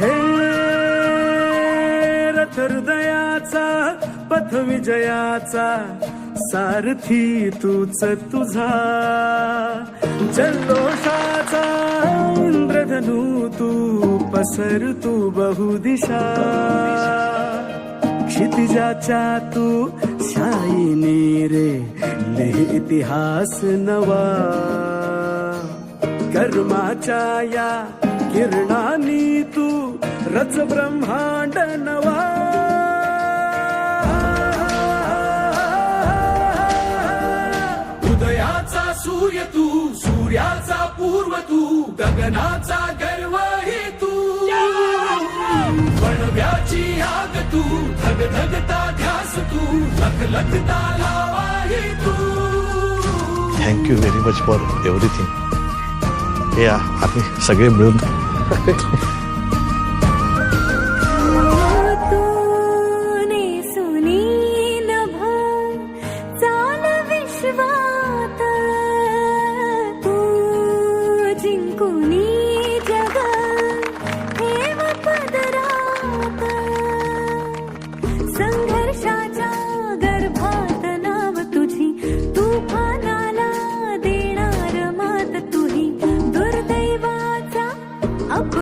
हे रथ हृदयाचा पथ विजयाचा सारथी तूच तुझा. जल्लोषाचा इंद्रधनू तू पसर तू बहुदिशा. क्षितिजाच्या तू शाईने रे इतिहास नवा. कर्माच्या या किरणानी तू रच ब्रह्मांड नवा उदयाचा सूर्य तू सूर्याचा पूर्व तू गगनाचा गर्व हे तू. वणव्याची आग तू धग धगता ध्यास तू लख लखता लावा हे तू. Thank you very much for everything Iya, tapi segini belum.